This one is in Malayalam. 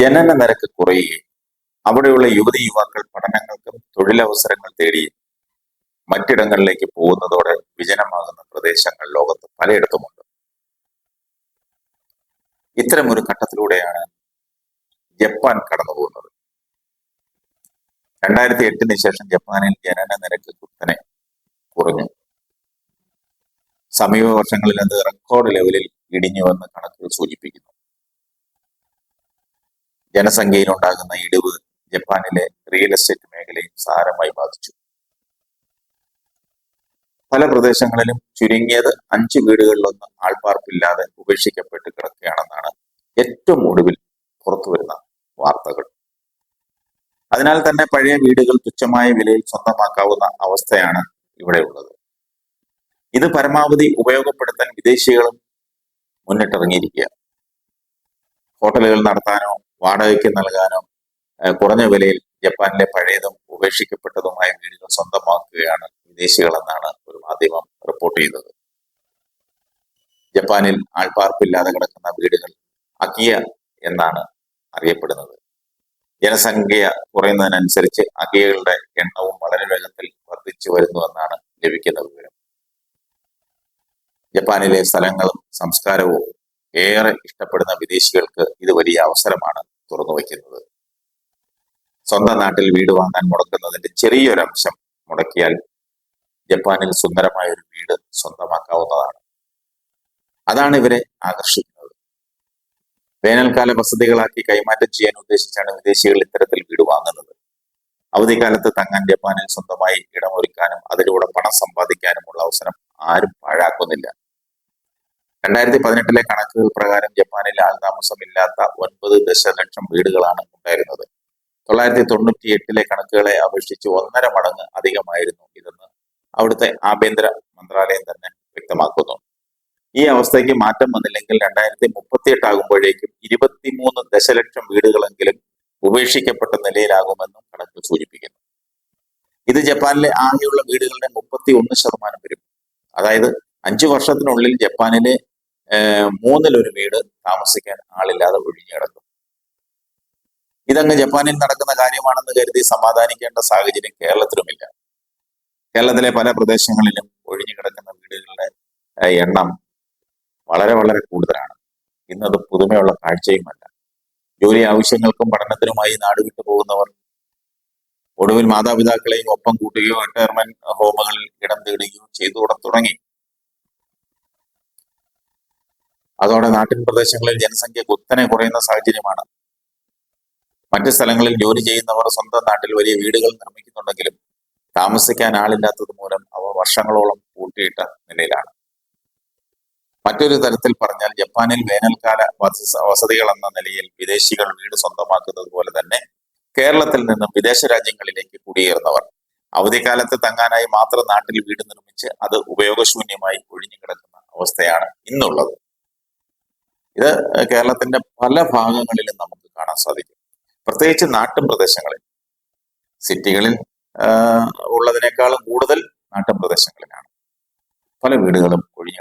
ജനന നിരക്ക് കുറയുകയും അവിടെയുള്ള യുവതി യുവാക്കൾ പഠനങ്ങൾക്കും തൊഴിലവസരങ്ങൾ തേടി മറ്റിടങ്ങളിലേക്ക് പോകുന്നതോടെ വിജനമാകുന്ന പ്രദേശങ്ങൾ ലോകത്ത് പലയിടത്തുമുണ്ട്. ഇത്തരമൊരു ഘട്ടത്തിലൂടെയാണ് ജപ്പാൻ കടന്നു പോകുന്നത്. രണ്ടായിരത്തി എട്ടിന് ശേഷം ജപ്പാനിൽ ജനന നിരക്ക് കുത്തനെ കുറഞ്ഞു. സമീപ വർഷങ്ങളിൽ അത് റെക്കോർഡ് ലെവലിൽ ഇടിഞ്ഞുവെന്ന് കണക്കുകൾ സൂചിപ്പിക്കുന്നു. ജനസംഖ്യയിൽ ഉണ്ടാകുന്ന ഇടിവ് ജപ്പാനിലെ റിയൽ എസ്റ്റേറ്റ് മേഖലയും സാരമായി ബാധിച്ചു. പല പ്രദേശങ്ങളിലും ചുരുങ്ങിയത് അഞ്ച് വീടുകളിലൊന്ന് ആൾപ്പാർപ്പില്ലാതെ ഉപേക്ഷിക്കപ്പെട്ട് കിടക്കുകയാണെന്നാണ് ഏറ്റവും ഒടുവിൽ പുറത്തു വരുന്ന വാർത്തകൾ. അതിനാൽ തന്നെ പഴയ വീടുകൾ തുച്ഛമായ വിലയിൽ സ്വന്തമാക്കാവുന്ന അവസ്ഥയാണ് ഇവിടെയുള്ളത് ഇത് പരമാവധി ഉപയോഗപ്പെടുത്താൻ വിദേശികളും മുന്നിട്ടിറങ്ങിയിരിക്കുക ഹോട്ടലുകൾ നടത്താനോ വാടകയ്ക്ക് നൽകാനും കുറഞ്ഞ വിലയിൽ ജപ്പാനിലെ പഴയതും ഉപേക്ഷിക്കപ്പെട്ടതുമായ വീടുകൾ സ്വന്തമാക്കുകയാണ് വിദേശികളെന്നാണ് ഒരു മാധ്യമം റിപ്പോർട്ട് ചെയ്തത്. ജപ്പാനിൽ ആൾപ്പാർപ്പില്ലാതെ കിടക്കുന്ന വീടുകൾ അക്കിയ എന്നാണ് അറിയപ്പെടുന്നത്. ജനസംഖ്യ കുറയുന്നതിനനുസരിച്ച് അകിയകളുടെ എണ്ണവും വളരെ വേഗത്തിൽ വർദ്ധിച്ചു വരുന്നുവെന്നാണ് ലഭിക്കുന്ന വിവരം. ജപ്പാനിലെ സ്ഥലങ്ങളും സംസ്കാരവും ഏറെ ഇഷ്ടപ്പെടുന്ന വിദേശികൾക്ക് ഇത് വലിയ അവസരമാണ് വയ്ക്കുന്നത് സ്വന്തം നാട്ടിൽ വീട് വാങ്ങാൻ മുടക്കുന്നതിന്റെ ചെറിയൊരംശം മുടക്കിയാൽ ജപ്പാനിൽ സുന്ദരമായ ഒരു വീട് സ്വന്തമാക്കാവുന്നതാണ്. അതാണ് ഇവരെ ആകർഷിക്കുന്നത്. വേനൽക്കാല വസതികളാക്കി കൈമാറ്റം ചെയ്യാൻ ഉദ്ദേശിച്ചാണ് വിദേശികൾ ഇത്തരത്തിൽ വീട് വാങ്ങുന്നത്. അവധിക്കാലത്ത് തങ്ങാൻ ജപ്പാനിൽ സ്വന്തമായി ഇടമൊരുക്കാനും അതിലൂടെ പണം സമ്പാദിക്കാനുമുള്ള അവസരം ആരും രണ്ടായിരത്തി പതിനെട്ടിലെ കണക്കുകൾ പ്രകാരം ജപ്പാനിൽ ആൾതാമസമില്ലാത്ത ഒൻപത് ദശലക്ഷം വീടുകളാണ് ഉണ്ടായിരുന്നത്. തൊള്ളായിരത്തി തൊണ്ണൂറ്റി എട്ടിലെ കണക്കുകളെ അപേക്ഷിച്ച് ഒന്നര മടങ്ങ് അധികമായിരുന്നു ഇതെന്ന് അവിടുത്തെ ആഭ്യന്തര മന്ത്രാലയം തന്നെ വ്യക്തമാക്കുന്നു. ഈ അവസ്ഥയ്ക്ക് മാറ്റം വന്നില്ലെങ്കിൽ രണ്ടായിരത്തി മുപ്പത്തിയെട്ട് ആകുമ്പോഴേക്കും ഇരുപത്തിമൂന്ന് ദശലക്ഷം വീടുകളെങ്കിലും ഉപേക്ഷിക്കപ്പെട്ട നിലയിലാകുമെന്നും കണക്ക് സൂചിപ്പിക്കുന്നു. ഇത് ജപ്പാനിലെ ആകെയുള്ള വീടുകളുടെ മുപ്പത്തി ഒന്ന് ശതമാനം വരും. അതായത് അഞ്ചു വർഷത്തിനുള്ളിൽ ജപ്പാനിലെ മൂന്നിലൊരു വീട് താമസിക്കാൻ ആളില്ലാതെ ഒഴിഞ്ഞു കിടക്കും. ഇതങ്ങ് ജപ്പാനിൽ നടക്കുന്ന കാര്യമാണെന്ന് കരുതി സമാധാനിക്കേണ്ട സാഹചര്യം കേരളത്തിലുമില്ല. കേരളത്തിലെ പല പ്രദേശങ്ങളിലും ഒഴിഞ്ഞു കിടക്കുന്ന വീടുകളുടെ എണ്ണം വളരെ വളരെ കൂടുതലാണ്. ഇന്നത് പുതുമയുള്ള കാഴ്ചയുമല്ല. ജോലി ആവശ്യങ്ങൾക്കും പഠനത്തിനുമായി നാട് വിട്ടു പോകുന്നവർ ഒടുവിൽ മാതാപിതാക്കളെയും ഒപ്പം കൂട്ടുകയോ റിട്ടയർമെന്റ് ഹോമുകളിൽ ഇടം തേടുകയോ ചെയ്തു തുടങ്ങി. അതോടെ നാട്ടിൻ പ്രദേശങ്ങളിൽ ജനസംഖ്യ കുത്തനെ കുറയുന്ന സാഹചര്യമാണ്. മറ്റു സ്ഥലങ്ങളിൽ ജോലി ചെയ്യുന്നവർ സ്വന്തം നാട്ടിൽ വലിയ വീടുകൾ നിർമ്മിക്കുന്നുണ്ടെങ്കിലും താമസിക്കാൻ ആളില്ലാത്തത് മൂലം അവ വർഷങ്ങളോളം പൂട്ടിയിട്ട നിലയിലാണ്. മറ്റൊരു തരത്തിൽ പറഞ്ഞാൽ ജപ്പാനിൽ വേനൽക്കാല വസ- വസതികൾ എന്ന നിലയിൽ വിദേശികൾ വീട് സ്വന്തമാക്കുന്നത് പോലെ തന്നെ കേരളത്തിൽ നിന്നും വിദേശ രാജ്യങ്ങളിലേക്ക് കുടിയേറുന്നവർ. അവധിക്കാലത്ത് തങ്ങാനായി മാത്രം നാട്ടിൽ വീട് നിർമ്മിച്ച് അത് ഉപയോഗശൂന്യമായി ഒഴിഞ്ഞു കിടക്കുന്ന അവസ്ഥയാണ് ഇന്നുള്ളത്. ഇത് കേരളത്തിന്റെ പല ഭാഗങ്ങളിലും നമുക്ക് കാണാൻ സാധിക്കും. പ്രത്യേകിച്ച് നാട്ടും പ്രദേശങ്ങളിൽ. സിറ്റികളിൽ ഉള്ളതിനേക്കാളും കൂടുതൽ നാട്ടുപ്രദേശങ്ങളിലാണ് പല വീടുകളും ഒഴിഞ്ഞു